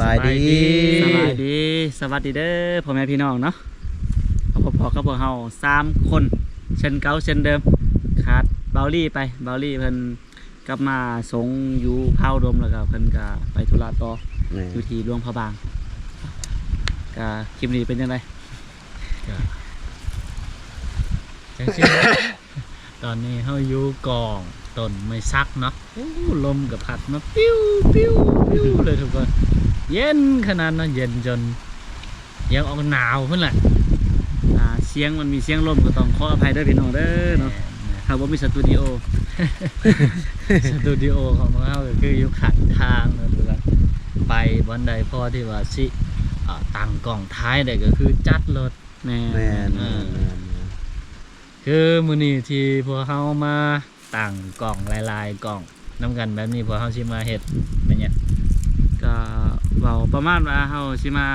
บายดี สบายดี สวัสดีเด้อพ่อแม่พี่น้องเนาะพอพอๆกับพวกเฮาสามคนเช่นเก่าเช่นเดิมขาดเบาลี่ไปเบาลี่เพิ่นกลับมาสงอยู่พาวดมแล้วก็เพิ่นก็ไปธุระต่อแม่อยู่ที่หลวงพระบางก็คลิปนี้เป็นยังไงจังซี่ตอนนี้เฮาอยู่กองต้นไม้ซักเนาะโอ้ลมกับพัดมาปิ้วปิ้วปิ้วเลยทุกคน เย็นขนาดนั้นเย็นจนยังออกหนาวเพิ่นแหละอ่าเสียงมันมีเสียงลมก็ต้องขออภัยเด้อพี่น้องเด้อเนาะถ้าบ่มีสตูดิโอสตูดิโอของเราก็คืออยู่ขังทางเนาะทุกคนไปบอนใดพอที่ว่าสิอ่าตั้งกล่องท้ายได้ก็คือจัดรถแม่แม่นเออคือมื้อนี้ที่พวกเฮามาตั้งกล่องหลายๆกล่องนํกันแบบนี้พวกเฮาสิมาเฮ็ดเป็นหยัง ก็เว้าประมาณว่าเฮาสิมา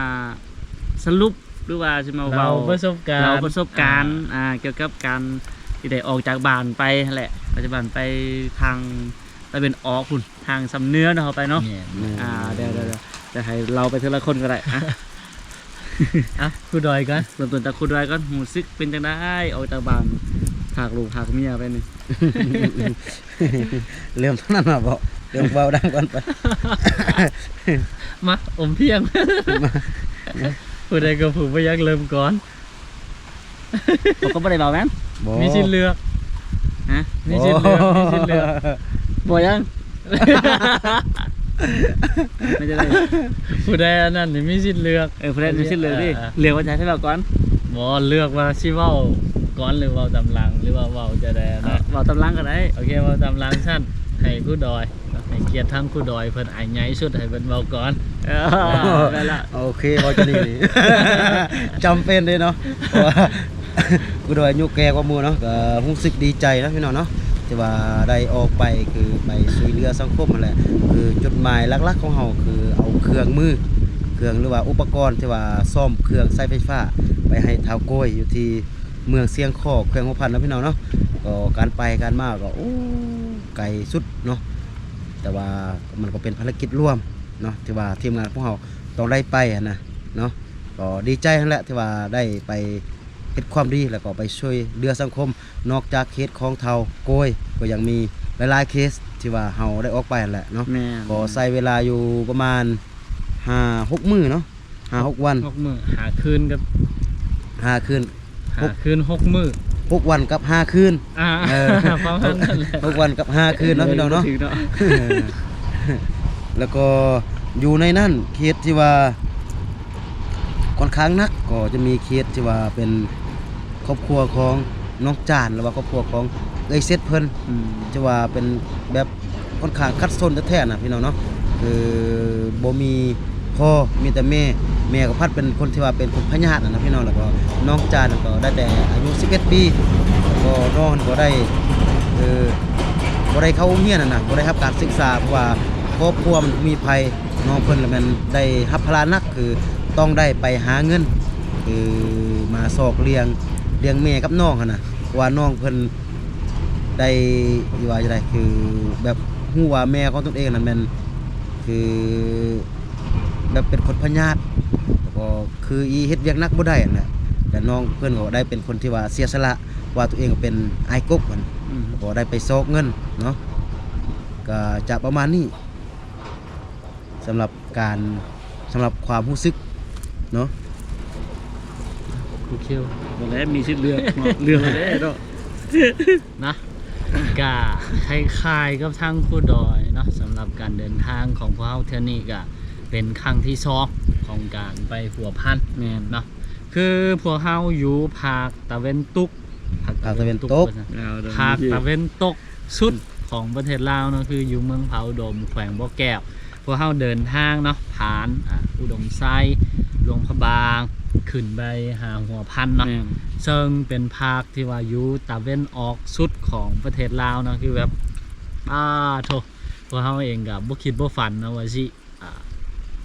สรุปหรือว่าสิมาเราเว้าประสบการณ์เราประสบการณ์อ่าเกี่ยวกับการที่ได้ออกจากบ้านไปนั่นแหละปัจจุบันไปทางไปเป็นออกคุณทางสำเนื้อเนาะเอาไปเนาะเนี่ยแม่นอ่าเดี๋ยวเดี๋ยวเดี๋ยวจะให้เราไปทีละคนก็ได้อะอะผู้ดอยกันเริ่มต้นจากคุณด้วยก่อนหูซึกเป็นจังได้ออกจากบ้านหากลูกหากเมียไปนี่เริ่มเท่านั้นมาบอก เริ่มเบาดังก่อนไปมาอมเพียงผู้ใดก็ผู้บ่อยากเริ่มก่อนผมก็ไม่ได้เบาแม่นบ่มีสิทธิ์เลือกฮะมีสิทธิ์เลือกมีสิทธิ์เลือกบ่ยังไม่จะได้ผู้ใดอันนั้นนี่มีสิทธิ์เลือกเออเพื่อนมีสิทธิ์เลือกดิอ่าเลือกว่าจะให้เราก่อนบ่เลือกว่าสิเว้าก่อนหรือเว้าตำลังหรือว่าเว้าจะได้เอานะเราตำลังก็ได้โอเคเว้าตำลังสั้นให้ผู้ดอย ให้เกียรติทั้งผู้ดอยเพิ่นอายใหญ่สุดให้เพิ่นเว้าก่อนได้ละโอเคบอจะนี่นี่ จำเป็นเลยเนาะเพราะว่ากูโดยอายุแก่กว่าหมู่เนาะก็รู้สึกดีใจนะพี่น้องเนาะที่ว่าได้ออกไปคือไปช่วยเหลือสังคมนั่นแหละคือจุดหมายหลักๆของเฮาคือเอาเครื่องมือ เครื่องหรือว่าอุปกรณ์ที่ว่าซ่อมเครื่องใช้ไฟฟ้า ไปให้เท้าวโกยอยู่ที่เมืองเสียงคอกเครื่องหัวพันนะพี่น้องเนาะก็การไปการมาก็โอ้ไกลสุดเนาะ แต่ว่ามันก็เป็นภารกิจร่วมเนาะที่ว่าทีมงานพวกเราต้องได้ไปอะนะเนาะก็ดีใจนั่นแหละที่ว่าได้ไปเฮ็ดความดีแล้วก็ไปช่วยเหลือสังคม นอกจากเคสของเทาโกยก็ยังมีหลายๆเคสที่ว่าเฮาได้ออกไปนั่นแหละเนาะแม่ก็ใช้เวลาอยู่ประมาณห้าหกมื้อเนาะห้าหกวันหกมื้อหาคืนกับห้าคืน หาคืนหกมื้อ หกวันกับห้าคืนอ่าเออประมาณนั้นแหละหกวันกับห้าคืนเนาะพี่น้องเนาะถึเนาะแล้วก็อยู่ในนั่นเคสที่ว่าค่อนข้างหนักก็จะมีเคสที่ว่าเป็นครอบครัวของน้องจานหรือว่าครอบครัวของเอ้ยเซตเพิ่นอืมจะว่าเป็นแบบค่อนข้างคัดซนแท้ๆนะพี่น้องเนาะคือบ่มีพ่อมีแต่แม่ แม่ก็พัดเป็นคนที่ว่าเป็นคนพญาตินะนะพี่น้องแล้วก็น้องจานก็ได้แต่อายุ 11 ปีแล้วก็น้องก็ได้เออบ่ได้เข้าเรียนน่ะนะบ่ได้รับการศึกษาเพราะว่าครอบครัวมันมีภัยน้องเพิ่นแล้วมันได้รับภาระหนักคือต้องได้ไปหาเงินคือมาสอกเลี้ยงเลี้ยงแม่กับน้องนะว่าน้องเพิ่นได้ที่ว่าจะได้คือแบบฮู้ว่าแม่ของตนเองนั่นม่นคือแบบเป็นคนพญาตแล้ว ก็คืออีเฮ็ดเวียกหนักบ่ได้นั่นแหละแต่น้องเพิ่นก็ได้เป็นคนที่ว่าเสียสละว่าตัวเองก็เป็นไอ้ายกบมันอืมแล้วก็ได้ไปซอกเงินเนาะก็จะประมาณนี้สำหรับการสำหรับความรู้สึกเนาะครูคิวบ่แล้วมีสิทธิ์เลือกเนาะเลือกมาได้เนาะนะกะคล้ายๆกับทางผู้ดอยเนาะสำหรับการเดินทางของพวกเราเท่านี้ก็เป็นครั้งที่สอง ของการไปหัวพันแม่นเนาะคือพวกเราอยู่ภาคตะเวนตุกภาคตะเวนตกว่าซั่นเอาเด้อภาคตะเวนตกสุดของประเทศลาวเนาะคืออยู่เมืองเผาดมแขวงบ่อแก้วพวกเราเดินทางเนาะผ่านอ่าอุดมไซหลวงพระบางขึ้นไปหาหัวพันเนาะแม่นซึ่งเป็นภาคที่ว่าอยู่ตะเวนออกสุดของประเทศลาวเนาะคือแบบป้าโถพวกเขาเองกับบ่คิดบ่ฝันนะว่าสิอ่า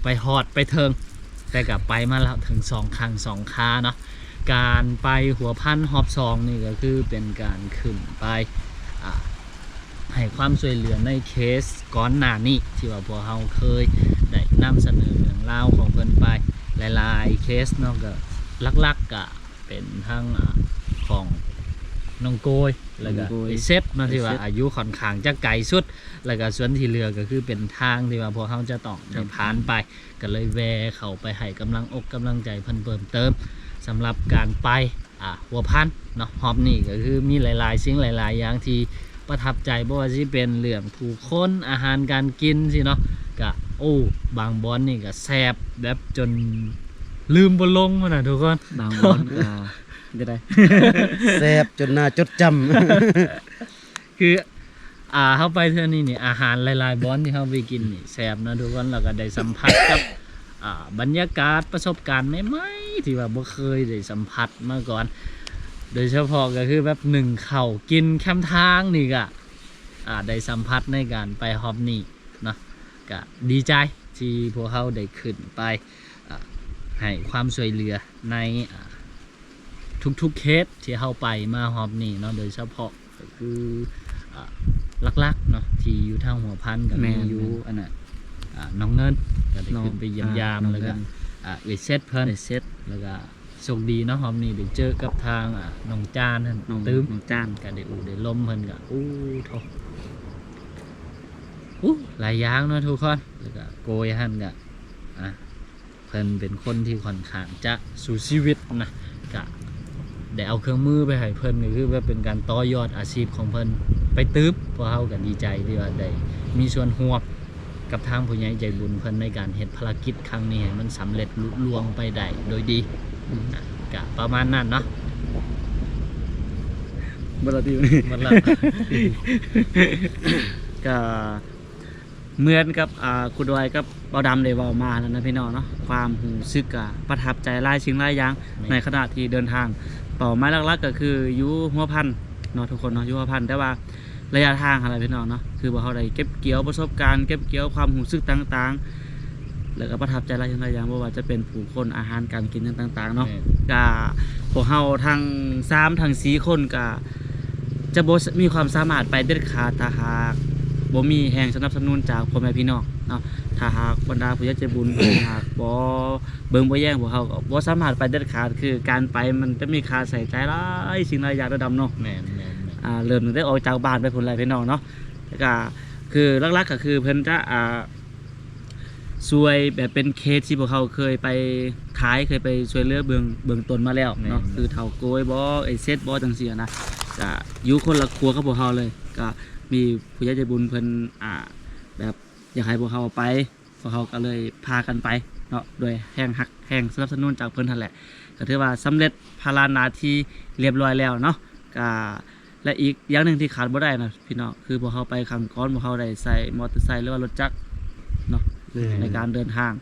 ไปฮอดไปเทิง แต่กับไปมาแล้วถึงสองครั้งสองคาเนาะการไปหัวพันหอบซองนี่ก็คือเป็นการขึ้นไปให้ความช่วยเหลือในเคสก่อนหน้านี้ที่ว่าพวกเราเคยได้นำเสนอเรื่องราวของเพิ่นไปหลายๆเคสเนาะก็ลักๆก็เป็นทั้งอของ น้องโกยแล้วก็น้องโกยไอเซฟเนาะที่ว่าไอ้เซฟ อายุค่อนข้างจะไกลสุด แล้วก็ส่วนที่เหลือก็คือเป็นทางที่ว่าพวกเขาจะต้องได้ผ่านไป ก็เลยแวะเขาไปให้กำลังอกกำลังใจเพิ่นเพิ่มเติมสำหรับการไปอ่าหัวพันเนาะฮอบนี่ก็คือมีหลายๆสิ่งหลาย ๆ อย่างที่ประทับใจบ่ว่าสิเป็นเรื่องผู้คนอาหารการกินสิเนาะก็โอ้บางบอนนี่ก็แซ่บแบบจนลืมบ่ลงมันน่ะทุกคน บางบอนก็ จะได้แซ่บจนน่าจดจำคือ อ่าเข้าไปเท่านี้นี่อาหารหลายๆบอนที่เขาไปกินนี่แซ่บเนาะทุกคนแล้วก็ได้สัมผัสกับอ่าบรรยากาศประสบการณ์ใหม่ๆที่ว่าบ่เคยได้สัมผัสมาก่อน โดยเฉพาะก็คือแบบหนึ่งเข่าวกินแคมทางนี่ก็อ่าได้สัมผัสในการไปฮอบนี่เนาะก็ดีใจที่พวกเขาได้ขึ้นไปอ่าให้ความช่วยเหลือในอ่า ทุกๆเคสที่เข้าไปมาฮอบนี่เนาะโดยเฉพาะก็คืออ่าลักๆเนาะที่อยู่ทางหัวพันกับแม่มีนอยู่อันน่ะอ่าน้องเงินก็ได้น้องขึ้นไปเยี่ยมยามอ่าน้องแล้วก็เงินอ่าเวทเซตเพิ่นได้เซ็ตแล้วก็โชคดีเนาะหอมนี่ได้เจอกับทางอะน้องจานนั่นน้องตื้มน้องจานก็ได้อูได้ลมเพิ่นก็อู้โทอู้หลายอย่างเนาะทุกคนแล้วก็โกยหั่นก็อะเพิ่นเป็นคนที่ค่อนข้างจะสู้ชีวิตนะก็ ได้เอาเครื่องมือไปให้เพิ่นก็คือว่าเป็นการต่อยอดอาชีพของเพิ่นไปตึ๊บพวกเฮาก็ดีใจที่ว่าได้มีส่วนร่วมกับทางผู้ใหญ่ใจบุญเพิ่นในการเฮ็ดภารกิจครั้งนี้ให้มันสำเร็จลุล่วงไปได้โดยดีอะกะประมาณนั้นเนาะบ่ละติวนี่มันละก็เหมือนกับอ่าคุณดอยกับเบาดำได้เว้ามาแล้วนะพี่น้องเนาะความหูซึกอะประทับใจหลายสิ่งหลายอย่างในขณะที่เดินทาง เป้าหมายหลักๆก็คืออยู่หัวพันเนาะทุกคนเนาะอยู่หัวพันแต่ว่าระยะทางอะไรพี่น้องเนาะคือว่าเขาได้เก็บเกี่ยวประสบการณ์เก็บเกี่ยวความหูซึกต่างๆ แล้วก็ประทับใจหลายสิ่งหลายอย่างบ่ว่าจะเป็นผู้คนอาหารการกินต่างๆเนาะก็พวกเฮาทั้งสามทั้งสีคนก็จะบ่มีความสามารถไปเด็ดขาดถ้าหากบ่มีแรงสนับสนุนจากพ่อแม่พี่น้องเนาะ ถ้าหากบรรดาผู้ใหญ่ใจบุญ หากบ่เบิ่งบ่แย่งพวกเฮาก็บ่สามารถไปเด็ดขาดคือการไปมันจะมีค่าใช้จ่ายหลายสิ่งหลายอย่างระดับเนาะแม่นแม่นแม่นอ่าเริ่มตั้งแต่ออกจากบ้านไปพุ่นหลายพี่น้องเนาะแล้วก็คือหลักๆก็คือเพิ่นจะอ่าช่วยแบบเป็นเคสที่พวกเขาเคยไปขายเคยไปช่วยเหลือเบื้องเบื้องต้นมาแล้วเนาะคือเฒ่าโกยบ่ไอ้เซตบ่จังซี่นะก็อยู่คนละครัวกับพวกเขาเลยก็มีผู้ใหญ่ใจบุญเพิ่นอ่าแบบ อยากให้พวกเขาไปพวกเขาก็เลยพากันไปเนาะโดยแห่งหักแห่งสนับสนุนจากเพิ่นนั่นแหละก็ถือว่าสำเร็จภาระหน้าที่เรียบร้อยแล้วเนาะก็และอีกอย่างหนึ่งที่ขาดบ่ได้นะพี่น้องคือพวกเขาไปขังก้อนพวกเขาได้ใส่มอเตอร์ไซค์หรือว่ารถจักรเนาะในการเดินทาง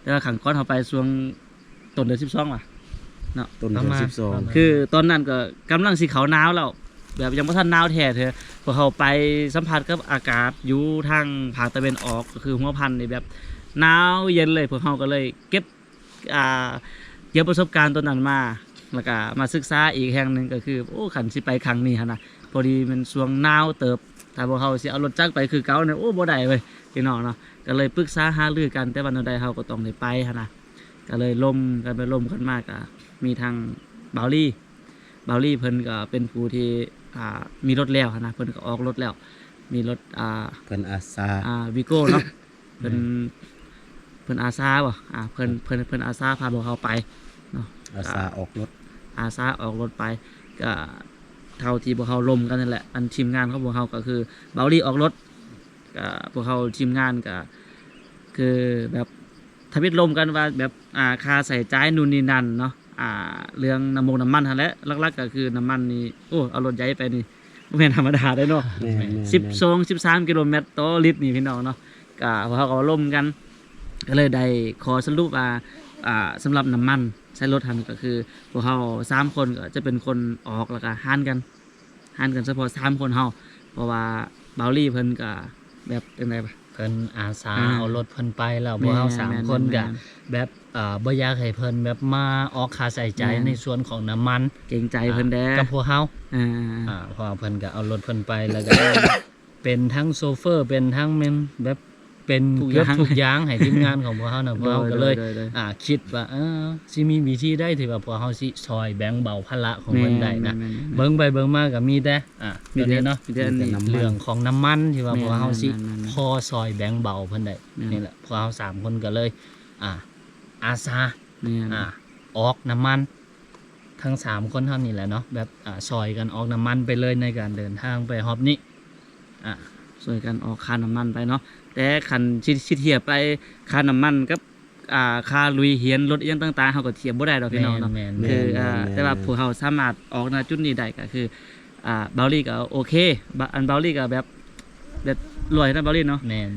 แต่ว่าขังก้อนเขาไปช่วงต้นเดือนสิบสองว่ะต้นเดือนสิบสองคือตอนนั้นก็กำลังสีขาวหนาวแล้ว แบบยังไม่ทันหนาวแท้เธอพวกเขาไปสัมผัสกับอากาศอยู่ทางภาคตะวันออกก็คือหัวพันธุ์นี่แบบหนาวเย็นเลยพวกเขาก็เลยเก็บอ่าเก็บประสบการณ์ตัวนั้นมาแล้วก็มาศึกษาอีกแห่งหนึ่งก็คือโอ้ขันสิไปครั้งนี้ฮะนะพอดีมันช่วงหนาวเติบถ้าพวกเขาสิเอารถจักรไปคือเก่าเนี่ยโอ้บ่ได้เว้ยพี่น้องเนาะก็เลยปรึกษาหารือกันแต่วันนั้นใดเขาก็ต้องได้ไปหั้นะก็เลยล่มกันไปล่มกันมากอะมีทางบาลี่บาลี่เพิ่นก็เป็นผู้ที่ อ่ามีรถแล้วหั้นนะเพิ่นก็ออกรถแล้ว มีรถอ่าเพิ่นอาสาอ่าวิโก้เนาะเพิ่นเพิ่นอาซาบ่อ่าเพิ่นเพิ่นเพิ่นอาซาพาพวกเขาไปอาสาออกรถอาซาออกรถไปก็เท่าที่พวกเขาลมกันนั่นแหละอันทีมงานของพวกเขาก็คือเบาลี่ออกรถก็พวกเขาทีมงานก็คือแบบทวิตลมกันว่าแบบอ่าค่าใส่ใจายนู่นนี่นั่นเนาะ อ่าเรื่องน้ำมงน้ำมันทันแหละหลักๆก็คือน้ำมันนี่โอ้เอารถใหญ่ไปนี่บ่แม่นธรรมดาได้เนาะแม่นแม่นสิบสองสิบสามกิโลเมตรต่อลิตรนี่พี่น้องเนาะก็พวกเขาก็ล่มกัน ก็เลยได้ขอสรุปว่าอ่าสำหรับน้ำมันใช้รถทันก็คือพวกเขาสามคนก็จะเป็นคนออกแล้วก็ห้านกันห้านกันเฉพาะสามคนเฮาเพราะว่าเบลลี่เพิ่นก็แบบเป็นไงปะ เพิ่นอาสาอ่าเอารถเพิ่นไปแล้วพวกเราสามแม่นคนแม่ก็นแบบอ่าบ่อยากให้เพิ่นแบบมาออกค่าใช้จ่ายแม่น ในส่วนของน้ำมันเก่งใจเพิ่นแด้กับพวกเฮาอ่าอ่าเพราะว่าเพิ่นก็เอารถเพิ่นไปแล้วก็ไปเป็นทั้งโซเฟอร์เป็นทั้งเมนแบบ เป็นทุกอเกือบย่างทุกอย่างให้ทีมงานของพวกเขานะพวกเขาก็เลยโดโดโดอ่าคิดว่าเออสิมีวิธีได้ที่ว่าพวกเขาสิซอยแบ่งเบาภาระของเพิ่นได้นะแม่ๆๆเบิ่งไปเบิ่งมาก็มีแต่อ่ามีมีแต่แต่เนาะมีแต่อันนี้มีแต่น้ำเรื่องของน้ำมันที่ว่าแม่นพวกเขาสิแม่นๆๆพอซอยแบ่งเบาเพิ่นได้แม่นนี่แหละพวกเขาสามคนก็เลย อ่า อาสาแม่นอ่าออกน้ำมันทั้งสามคนเท่านี้แหละเนาะแบบอ่าซอยกันออกน้ำมันไปเลยในการเดินทางไปฮอบนี้อ่าช่วยกันออกค่าน้ำมันไปเนาะ แต่คันชิชิเทียบไปค่าน้ำมันกับอ่าค่าลุยเฮียนรถเอียงต่างๆเฮาก็เทียบบ่ได้ดอกพี่น้องเนาะแม่นแม่น คืออ่าแม่น แต่ว่าพวกเขาสามารถออกณจุดนี้ได้ก็คืออ่าเบลลี่ก็โอเคบะอันเบลลี่ก็แบบแบบรวยนะเบลลี่เนาะ แม่น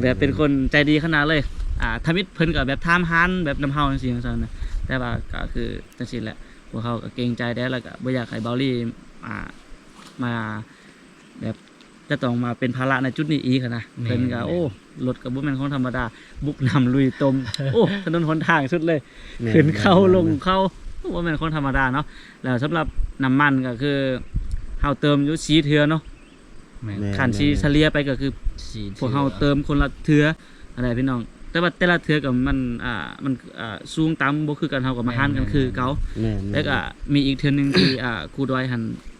แบบเป็นคนใจดีขนาดเลย อ่าทมิตเพิ่นก็แบบทามฮันแบบน้ำเฮาจังซี่จังซั่นนะแต่ว่าก็คือจังซี่แหละ พวกเขาก็เกรงใจได้แล้วก็บ่อยากให้เบลลี่ อ่า มาแบบ จะต้องมาเป็นภาระในจุดนี้อีกอะนะแม่นเพิ่นก็โอ้รถก็บ่แม่นของธรรมดา บุกนำลุยตม โอ้ถนนหนทางสุดเลย แม่นขึ้นเข้าแม่นลงเข้าว่าเป็นคนธรรมดาเนาะแล้วสำหรับน้ำมันก็คือเฮาเติมอยู่สีเทือเนาะแม่นแม่นขันสีเฉลี่ยไปก็คือสีพวกเฮาเติมคนละเทืออะไรพี่น้อง แต่ว่าแต่ละเทือกับมันอ่ามันอ่าสูงต่ำบ่คือกันเฮากับมาหารกันคือเก่าแม่นม่นแล้วก็มีอีกเทือหนึงที่อ่าครูดอยหันก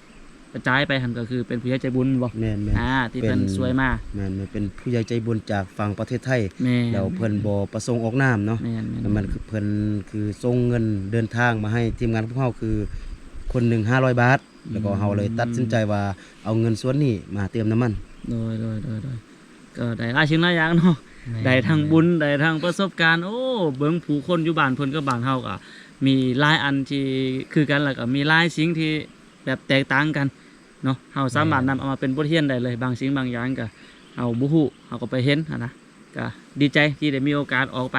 ระจายไปหันก็คือเป็นผู้ใหญ่ใจบุญบ่แม่นแม่นอ่าที่เพิ่นเป็นสวยมากแม่นแม่นเป็นผู้ใหญ่ใจบุญจากฝั่งประเทศไทยแม่น แล้วเพิ่นบ่ประสงค์ออกนามเนาะแม่นแม่นแล้วมันคือเพิ่นคือส่งเงินเดินทางมาให้ทีมงานพวกเฮาคือ คนหนึ่ง500 บาท แล้วก็เฮาเลยตัดสินใจว่าเอาเงินส่วนนี้มาเติมน้ำมัน โดยโดยโดยโดยก็ได้หลายชิ้นหลายอย่างเนาะแม่นได้ทางบุญได้ทางประสบการณ์ โอ้เบิ่งผู้คนอยู่บ้านเพิ่นก็บ้านเฮาก็มีหลายอันที่คือกันแล้วก็มีหลายสิ่งที่แบบแตกต่างกัน เนาะเฮาสามารถนำเอามาเป็นบทเรียนได้เลย บางสิ่งบางอย่างก็เฮาบ่ฮู้เฮาก็ไปเห็นหั้นนะก็ดีใจที่ได้มีโอกาสออกไป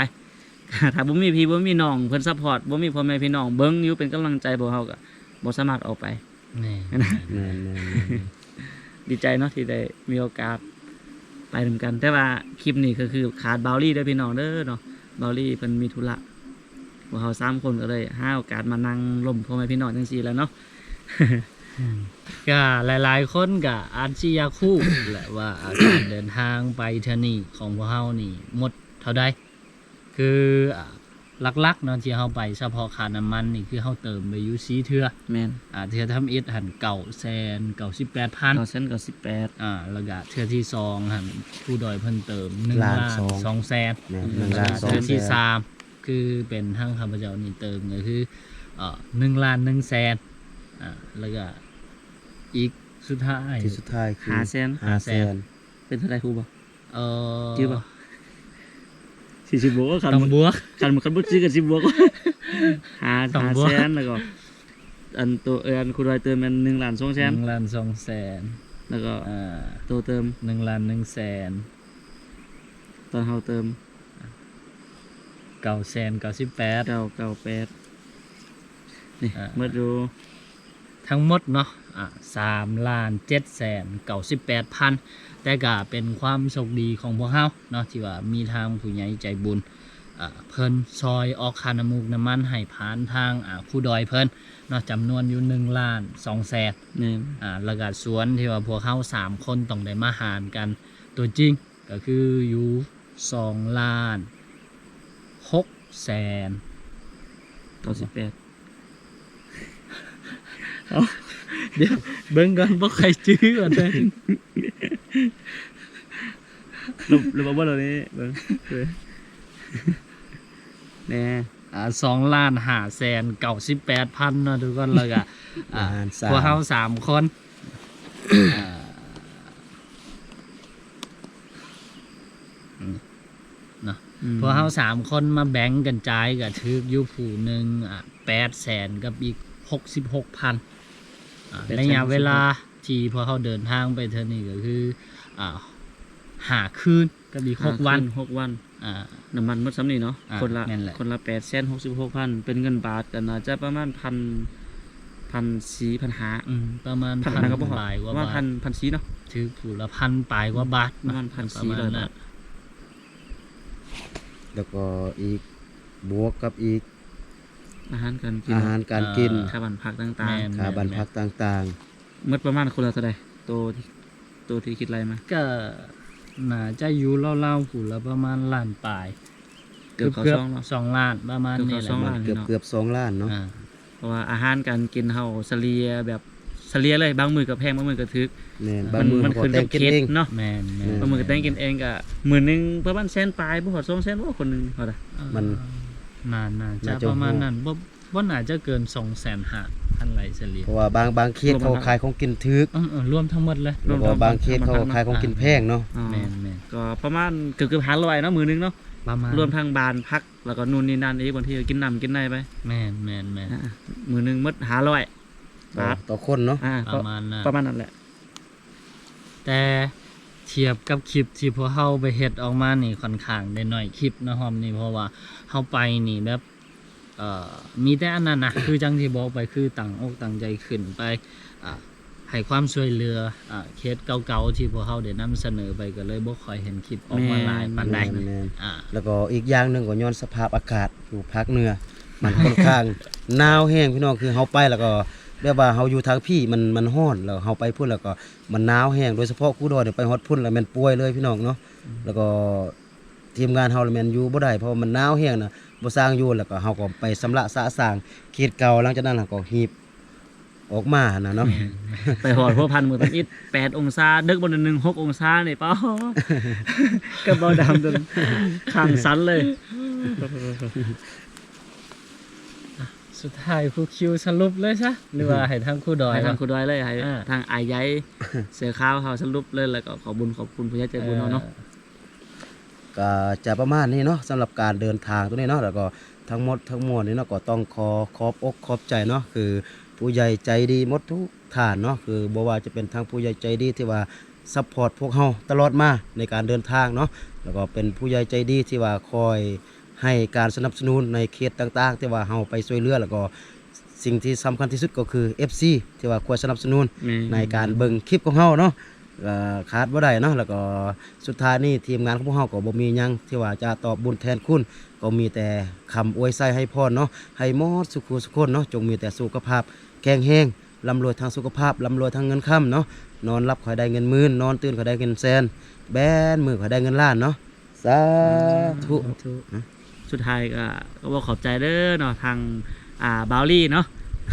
ถ้าบ่มีพี่บ่มีน้องเพิ่นซัพพอร์ตบ่มีพ่อแม่พี่น้องเบิ่งอยู่เป็นกำลังใจพวกเฮาก็บ่สามารถออกไปแม่นแม่นแม่นแม่นดีใจเนาะที่ได้มีโอกาสไปนำกัน แต่ว่าคลิปนี้ก็คือขาดเบลลี่ด้วยพี่น้องเด้อเนาะเบลลี่เพิ่นมีธุระพวกเขาสามคนก็เลยหาโอกาสมานั่งร่มพ่อแม่พี่น้องจังซี่แหล้วเนาะอืม ก็หลายๆ คนก็อาจสิอยากคู่แหละว่าอาการเดินทางไปเทอนี่ของพวกเฮานี่หมดเท่าใดคืออ่าหลักๆเนาะที่เฮาไปเฉพาะค่าน้ำมันนี่คือเฮาเติมไปอยู่สีเทื่อแม่นอ่าเทื่อทำอิฐหันเก่าแสนเก่าสิบแปดพันเก้าเส้นเก้าสิบแปด อ่าแล้วก็เทื่อที่สองหันผู้ดอยเพิ่นเติมหนึ่งล้านล้านสองสองแสนแม่นหนึ่งล้านสองเทื่อแสที่นสามคือเป็นทั้งข้าพเจ้านี่เติมก็คือเอ่อหนึ่งล้านหนึ่งแสนอ่าแล้วก็ อีกสุดท้ายที่สุดท้ายคือหาเส้นห้าแสนเป็นเท่าไหรครูบ่เออจื้อบ่สี่สิบบวกก็คันต้องบวกคันคันบ่ซื้อกันสิบบวกหาต้องหาบวกแสนแล้วก็อันตัวเอินครูดอยเติมมันหนึ่งล้านสองแสหนนึ่งล้านสองแสนแล้วก็อ่าตัวเติมหนึ่งล้านหนึ่งแสนตอนเฮาเติมเก้าแสนเก้าสิบแปดเก้าเก้าแปดนี่อ่าเมื่อดู ทั้งหมดเนาะอะสามล้านเจ็ดแสนเก้าสิบแปดพันแต่ก็เป็นความโชคดีของพวกเฮาเนาะที่ว่ามีทางผู้ใหญ่ใจบุญอ่าเพิ่นซอยออกคาน้ำมูกน้ำมันให้ผ่านทางอ่าผู้ดอยเพิ่นเนาะจำนวนอยู่หนึ่งล้านสองแสนเนี่ยอ่าแล้วก็สวนที่ว่าพวกเขาสามคนต้องได้มาหารกันตัวจริงก็คืออยู่สองล้านหกแสนเก้าสิบแปด เดี๋ยวเบิ่งก่อนบ่ใครจื้อก่อนเลยลบลบว่าเรานี้เบิ้งเบิ้งแน่อ่าสองล้านห้าแสนเก้าสิบแปดพันเนาะทุกคนแล้วก็อ่าล้านสามพวกเขาสามคนอ่าอืมเนาะพวกเขาสามคนมาแบ่งกันจ่ายกับทึกอยูผู้หนึ่งอะแปดแสนกับอีกหกสิบหกพัน ระยะเวลาที่พอเขาเดินทางไปเท่านี้ก็คืออ่าหาคืนกับอีกหกวันหกวันอ่าน้ำมันหมดซ้ำนี่เนาะอ่าคนละนั่นแหละคนละแปดแสนหกสิบหกพันเป็นเงินบาทกันน่าจะประมาณพันพันสี่พันห้าอืมประมาณพันพันห้าก็พอปลายกว่าว่าบาพัทนพันสี่เนาะถือผู้ละพันปลายกว่าบาทประมาณพันสี่ประมาณร้อยนั้บานทแล้วก็อีกบวกกับอีก อาหารการกินอาหารการกินค่าบันพักต่างแม่นค่าบันพักต่างๆเมื่อประมาณคนละเท่าไหร่ตัวที่ตัวที่คิดอะไรมาก็น่าจะอยู่เล่าๆผู้ละประมาณล้านปลาย เกือบเขาช่องเนาะสองล้านประมาณนี้แหเกือบเข้าสองละล้านเกือบเกือบสองล้านเนาะอ่าเพราะว่าอาหารการกินเฮาเสลียแบบเสลียเลยบางมือก็แพงบางมือก็ถึกแม่นมับางมือมันเขาขึ้นแต่กังบกินเคสเองเนาะแม่นแม่นบางมือก็แต่งกินเองก็หมื่นหนึงประมาณแสนปลายบ่ฮอด2แสนว่าคนหนึงเฮาดะมัน น่าน่าจะน่าจะ ประมาณโหนั้นบ่บ่น่าจะเกิน2แสนห้าพันไหลเฉลี่ย เพราะว่าบางบางเคสเขาขายของกินทึกเออเออรวมทั้งหมดเลยแล้วก็บางเคสเขาขายของกินแพงเนาะอ๋อแม่นแม่นก็ประมาณเกือบๆ500เนาะมือหนึงเนาะประมาณรวมทั้งบานพักแล้วก็นู่นนี่นั่นอีกบางทีก็กินน้ำกินได้ไปแม่นแม่นแม่นอะมือหนึงหมด500ต่อบาทต่อคนเนาะอ่าปก็ระมาณนั้นประมาณนั้นแหละแต่ เทียบกับคลิปที่พวกเฮาไปเฮ็ดออกมานี่ค่อนข้างได้น้อยคลิปนะฮอมนี่เพราะว่าเฮาไปนี่แบบเอ่อมีแต่อันนั้นนะคือจังที่บอกไปคือตั้งอกตั้งใจขึ้นไปอ่าให้ความช่วยเหลืออ่าเคสเก่าๆที่พวกเฮาได้นำเสนอไปก็เลยบ่ค่อยเห็นคลิปออกมาหลายปานใดแม่นแม่น อ่า แล้วก็อีกอย่างหนึ่งก็ย้อนสภาพอากาศอยู่ภาคเหนือ มันค่อนข้างหนาวแห้งพี่น้องคือเฮาไปแล้วก็ แบบว่าเฮาอยู่ทางพี่มันมันร้อนแล้วเฮาไปพุ่นแล้วก็มันหนาวแห้งโดยเฉพาะคู่ดอยเนี่ยไปฮอดพุ่นแล้วแม่นป่วยเลยพี่น้องเนาะแล้วก็ทีมงานเฮาแล้วแม่นอยู่บ่ได้เพราะว่ามันหนาวแห้งนะบ่สร้างอยู่แล้วก็เฮาก็ไปสำระสะสางเขตเก่าหลังจากนั้นเราก็หีบออกมานะเนาะไปหอดพวกพันมือตั้งอิดแปดองศาดึกบนหนึ่งหกองศาเนี่ยเป้ากับเบาดำจนข้างสันเลย สุดท้ายครูคิวสรุปเลยซะหรือว่าให้ทางครูดอยให้ทางวะคุณดอยเลยให้อ่าทางอายยัยเสือข้าวเขาสรุปเลยแล้วก็ขอบุญขอบคุณผู้ใหญ่ใจบุญเนาะเนาะก็จะประมาณนี้เนาะสำหรับการเดินทางตัวนี้เนาะแล้วก็ทั้งหมดทั้งมวลนี้เนาะก็ต้องขอขอบอกขอบใจเนาะคือ ผู้ใหญ่ใจดีหมดทุกท่านเนาะคือบ่ว่าจะเป็นทางผู้ใหญ่ใจดีที่ว่าซัพพอร์ตพวกเฮาตลอดมาในการเดินทางเนาะแล้วก็เป็นผู้ใหญ่ใจดีที่ว่าคอย ให้การสนับสนุนในเขตต่างๆ ที่ว่าเฮาไปช่วยเหลือแล้วก็สิ่งที่สำคัญที่สุดก็คือ FC ที่ว่าคอยสนับสนุนในการเบิ่งคลิปของเฮาเนาะก็ขาดบ่ได้เนาะแล้วก็สุดท้ายนี่ทีมงานของพวกเฮาก็บ่มีหยังที่ว่าจะตอบบุญแทนคุณ ก็มีแต่คำอวยไส้ให้พรเนาะให้หมดสุขุสุขคนเนาะจงมีแต่สุขภาพแข็งแรงร่ำรวยทางสุขภาพร่ำรวยทางเงินค่ำเนาะนอนรับขอให้ได้เงินหมื่นนอนตื่นขอให้ได้เงินแสนแบนมือขอให้ได้เงินล้านเนาะสาธุ สุดท้ายก็ก็บอกขอบใจเด้อเนาะทางอ่าบาวลี่เนาะ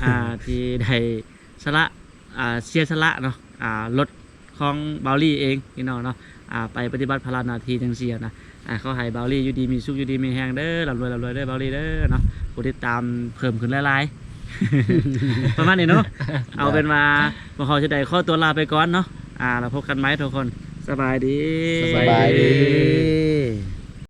อ่าที่ได้สละอ่าเสียสละเนาะอ่ารถของบาวลี่เองพี่น้องเนาะอ่าไปปฏิบัติภารนาทีจังเสียนะอ่าเขาให้บาวลี่อยู่ดีมีสุขอยู่ดีมีแฮงเด้อร่ำรวยร่ำรวยเด้อบาวลี่เด้อเนาะผู้ติดตามเพิ่มขึ้นหลายๆประมาณนี้เนาะเอาเป็นว่าบ่ขอจะได้ข้อตัวลาไปก่อนเนาะอ่าเราพบกันไหมทุกคนสบายดีสสบายบายดี